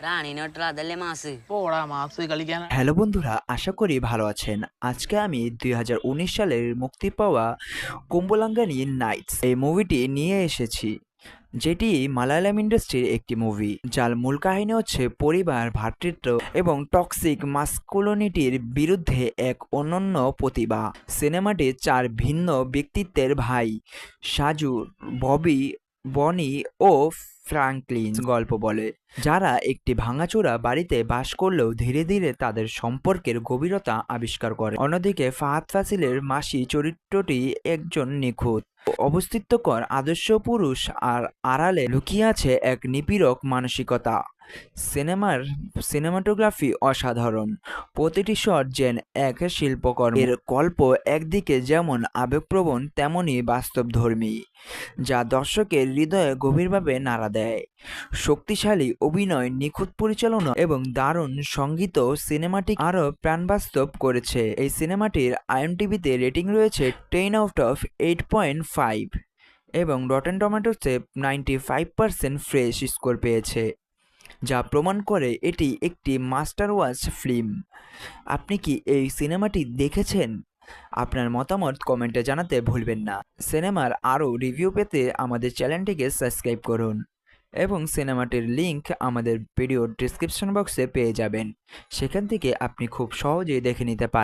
റാണിനോട്ടുള്ള അതല്ലേ മാസ് പോടാ മാസ് കളിക്കാൻ হ্যালো বন্ধুরা আশা করি ভালো আছেন আজকে আমি দুই সালের মুক্তি পাওয়া কুম্বলাঙ্গানি নাইটস এই মুভিটি নিয়ে এসেছি যেটি মালায়ালাম ইন্ডাস্ট্রির একটি মুভি যার মূল কাহিনী হচ্ছে পরিবার ভ্রাতৃত্ব এবং টক্সিক মাস্কুলনিটির বিরুদ্ধে এক অনন্য প্রতিভা সিনেমাটি চার ভিন্ন ব্যক্তিত্বের ভাই সাজু ববি বনি ও ফ্র্যাঙ্কলিন গল্প বলে। যারা একটি ভাঙাচোরা বাড়িতে বাস করলেও ধীরে ধীরে তাদের সম্পর্কের গভীরতা আবিষ্কার করে। অন্যদিকে ফাহাদ ফাসিলের মাসি চরিত্রটি একজন নিখুঁত। অবস্থিতকর আদর্শ পুরুষ আর আড়ালে লুকিয়ে আছে এক নিপীড়ক মানসিকতা। সিনেমার, সিনেমাটোগ্রাফি অসাধারণ। প্রতিটি শট যেন এক শিল্পকর্ম। এর গল্প একদিকে যেমন আবেগপ্রবণ, তেমনই বাস্তবধর্মী, যা দর্শকের হৃদয়ে গভীরভাবে নাড়া দেয়। শক্তিশালী অভিনয়, নিখুঁত পরিচালনা এবং দারুণ সংগীত সিনেমাটি আরও প্রাণবাস্তব করেছে। এই সিনেমাটির আইএমটিভিতে রেটিং রয়েছে ten out of eight point five এবং rotten টমেটোসে ninety five percent fresh score পেয়েছে, যা প্রমাণ করে এটি একটি মাস্টার ওয়াচ ফিল্ম আপনি কি এই সিনেমাটি দেখেছেন? আপনার মতামত কমেন্টে জানাতে ভুলবেন না। সিনেমার আরও রিভিউ পেতে আমাদের চ্যানেলটিকে সাবস্ক্রাইব করুন এবং সিনেমাটির লিংক আমাদের ভিডিও ডিসক্রিপশন বক্সে পেয়ে যাবেন। সেখান থেকে আপনি খুব সহজেই দেখে নিতে পারেন